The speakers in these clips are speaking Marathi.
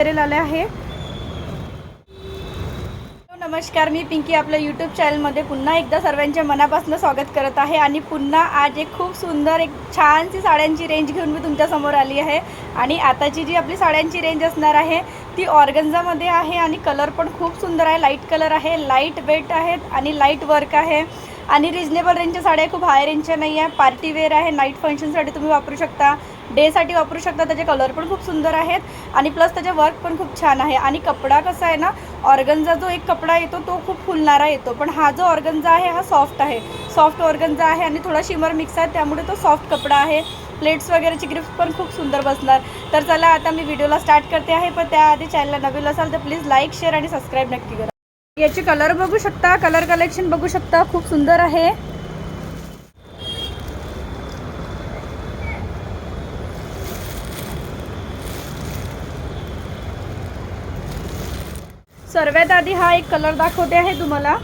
मटेरियल आहे. नमस्कार मी पिंकी आपल्या यूट्यूब चॅनलमध्ये पुन्हा एकदा सर्वांच्या मनापासून स्वागत करत आहे आणि पुन्हा आज एक खूप सुंदर एक छानशी साड्यांची रेंज घेऊन मी तुमच्यासमोर आली आहे. आणि आताची जी आपली साड्यांची रेंज असणार आहे ती ऑर्गन्झामध्ये आहे आणि कलर पण खूप सुंदर आहे. लाइट कलर आहे लाइट वेट आहेत आणि लाइट वर्क आहे. आणि रिजनेबल रेंजच्या साड्या खूप हाय रेंजच्या नाही आहे पार्टी वेअर आहे नाईट फंक्शनसाठी तुम्ही वापरू शकता. डेसाठी वापरू शकता. त्याचे कलर पण खूप सुंदर आहेत आणि प्लस त्याचे वर्क पण खूप छान आहे. आणि कपडा कसा आहे ना ऑर्गनचा जो एक कपडा येतो तो खूप फुलणारा येतो. पण हा जो ऑर्गनचा आहे हा सॉफ्ट आहे. सॉफ्ट ऑर्गनचा आहे आणि थोडा शिमर मिक्स आहे. त्यामुळे तो सॉफ्ट कपडा आहे. प्लेट्स वगैरेची ग्रिप्स पण खूप सुंदर बसणार. तर चला आता मी व्हिडिओला स्टार्ट करते आहे. पण त्याआधी चॅनलला नवीन असाल तर प्लीज लाईक शेअर आणि सबस्क्राईब नक्की करा. याचे कलर बघू शकता. कलर कलेक्शन बघू शकता. खूप सुंदर आहे. सर्वात आधी हा एक कलर दाखवते आहे तुम्हाला.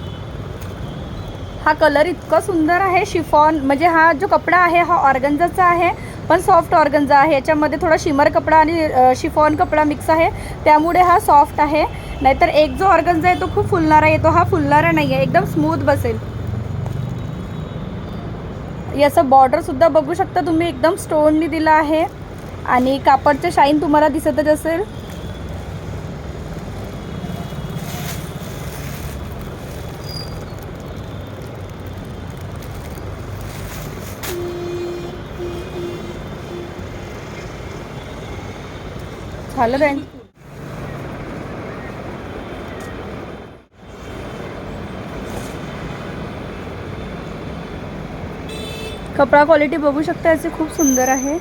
हा कलर इतका सुंदर आहे शिफॉन म्हणजे हा जो कपडा आहे हा ऑर्गन्झाचा आहे पण सॉफ्ट ऑर्गन्झा आहे. याच्यामध्ये थोडा शिमर कपडा आणि शिफॉन कपडा मिक्स आहे. त्यामुळे हा सॉफ्ट आहे. नाहीतर एक जो ऑर्गन्झा आहे तो खूप फुलणारा येतो हा फुलणारा नाही आहे. एकदम स्मूथ बसेल. याचं बॉर्डरसुद्धा बघू शकता तुम्ही. एकदम स्टोननी दिला आहे. आणि कापडचं शाईन तुम्हाला दिसतच असेल. झालं काय कपडा क्वालिटी बघू शकता याची खूप सुंदर आहे.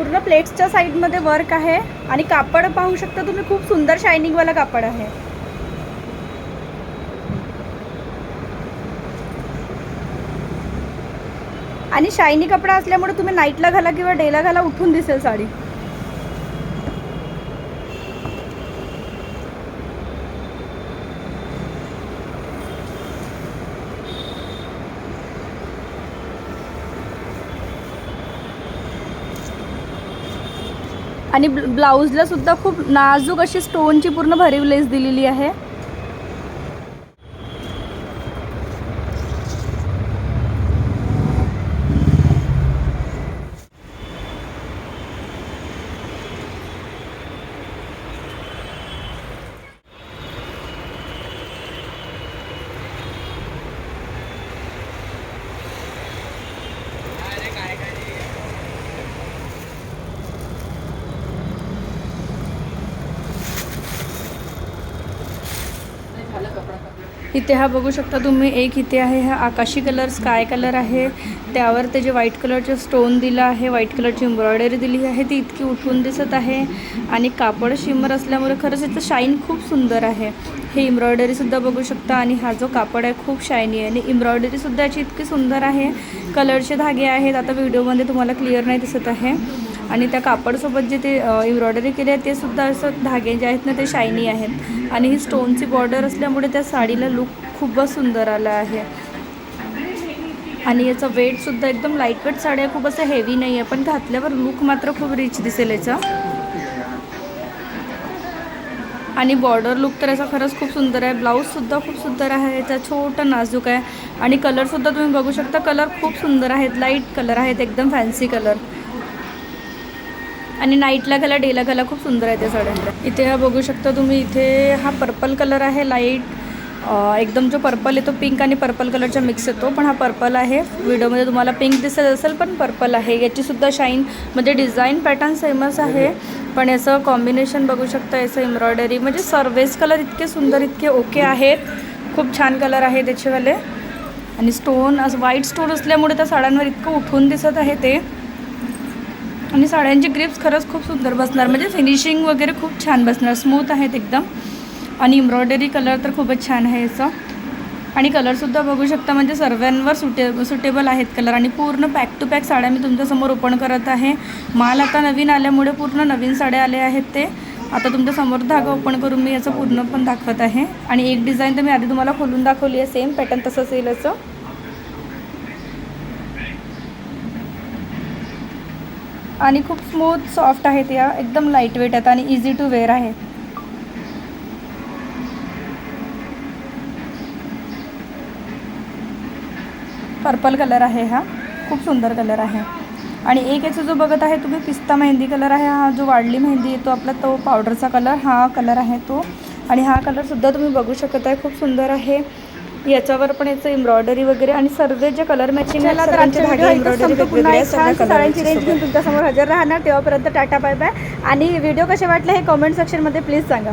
पूर्ण प्लेट्सच्या साईडमध्ये वर्क आहे. आणि कापड पाहू शकता तुम्ही खूप सुंदर शायनिंगवाला कापड आहे. आणि शायनी कपडा असल्यामुळे तुम्ही नाईटला घाला किंवा डेला घाला उठून दिसेल साडी. आणि ब्ल- ब्लाऊजला सुद्धा खूप नाजूक अशी स्टोनची पूर्ण भरीव लेस दिलेली आहे. इथे हा बघू शकता तुम्ही एक इथे आहे हा आकाशी कलर स्काय कलर आहे. त्यावर त्याचे व्हाईट कलरचे स्टोन दिलं आहे व्हाईट कलरची एम्ब्रॉयडरी दिली आहे ती इतकी उठून दिसत आहे. आणि कापड शिमर असल्यामुळे खरंच याचं शाईन खूप सुंदर आहे. हे एम्ब्रॉयडरीसुद्धा बघू शकता आणि हा जो कापड आहे खूप शायनी आहे. आणि एम्ब्रॉयडरीसुद्धा याची इतकी सुंदर आहे. कलरचे धागे आहेत. आता व्हिडिओमध्ये तुम्हाला क्लिअर नाही दिसत आहे. आणि त्या कापडसोबत जे ते एम्ब्रॉयडरी केली आहे ते सुद्धा असं धागे जे आहेत ना ते शायनी आहेत. आणि ही स्टोनची बॉर्डर असल्यामुळे त्या साडीला लुक खूपच सुंदर आला आहे. आणि याचं वेटसुद्धा एकदम लाईटवेट साडी आहे खूप असं हेवी नाही आहे पण घातल्यावर लुक मात्र खूप रिच दिसेल याचा. आणि बॉर्डर लुक तर याचा खरंच खूप सुंदर आहे. ब्लाऊजसुद्धा खूप सुंदर आहे याचा छोटा नाजूक आहे. आणि कलरसुद्धा तुम्ही बघू शकता कलर खूप सुंदर आहेत लाइट कलर आहेत एकदम फॅन्सी कलर आणि नाईटला घाला डेला घाला खूप सुंदर आहे त्या साड्यांचा. इथे हा बघू शकता तुम्ही इथे हा पर्पल कलर आहे लाइट एकदम जो पर्पल येतो पिंक आणि पर्पल कलरचा मिक्स येतो पण हा पर्पल आहे. व्हिडिओमध्ये तुम्हाला पिंक दिसत असेल पण पर्पल आहे. याचीसुद्धा शाईन म्हणजे डिझाईन पॅटर्न सेमच आहे. पण याचं कॉम्बिनेशन बघू शकता याचं एम्ब्रॉयडरी म्हणजे सर्वेस कलर इतके सुंदर इतके ओके आहेत. खूप छान कलर आहे त्याचेवाले आणि स्टोन असं व्हाईट स्टोन असल्यामुळे त्या साड्यांवर इतकं उठून दिसत आहे ते. आणि साड्यांचे ग्रिप्स खरंच खूप सुंदर बसणार. म्हणजे फिनिशिंग वगैरे खूप छान बसणार. स्मूथ आहेत एकदम. आणि एम्ब्रॉयडरी कलर तर खूपच छान आहे याचं. आणि कलरसुद्धा बघू शकता. म्हणजे सर्वांवर सुटे सुटेबल आहेत कलर आणि पूर्ण पॅक टू पॅक साड्या मी तुमच्यासमोर ओपन करत आहे. माल आता नवीन आल्यामुळे पूर्ण नवीन साड्या आल्या आहेत ते. आता तुमच्यासमोर धागा ओपन करून मी याचं पूर्ण पण दाखवत आहे. आणि एक डिझाईन तर मी आधी तुम्हाला खोलून दाखवली आहे. सेम पॅटर्न तसंच येईल असं आणि खूप स्मूथ सॉफ्ट आहेत या. एकदम लाइट वेट आहेत आणि इझी टू वेअर आहे पर्पल कलर आहे हा. खूप सुंदर कलर आहे. आणि एक याचा जो बघत आहे तुम्ही पिस्ता मेहंदी कलर आहे. हा जो वाढली मेहंदी तो आपला तो पावडरचा कलर हा कलर आहे तो. आणि हा कलरसुद्धा तुम्ही बघू शकत आहे. खूप सुंदर आहे. याच्यावर पण याचं एम्ब्रॉयडरी वगैरे आणि सर्व जे कलर मॅचिंग छान साड्यांची रेंज घेऊन तुमच्यासमोर हजर राहणार. तेव्हापर्यंत टाटा बाय बाय आणि व्हिडिओ कसे वाटले हे कमेंट सेक्शनमध्ये प्लीज सांगा.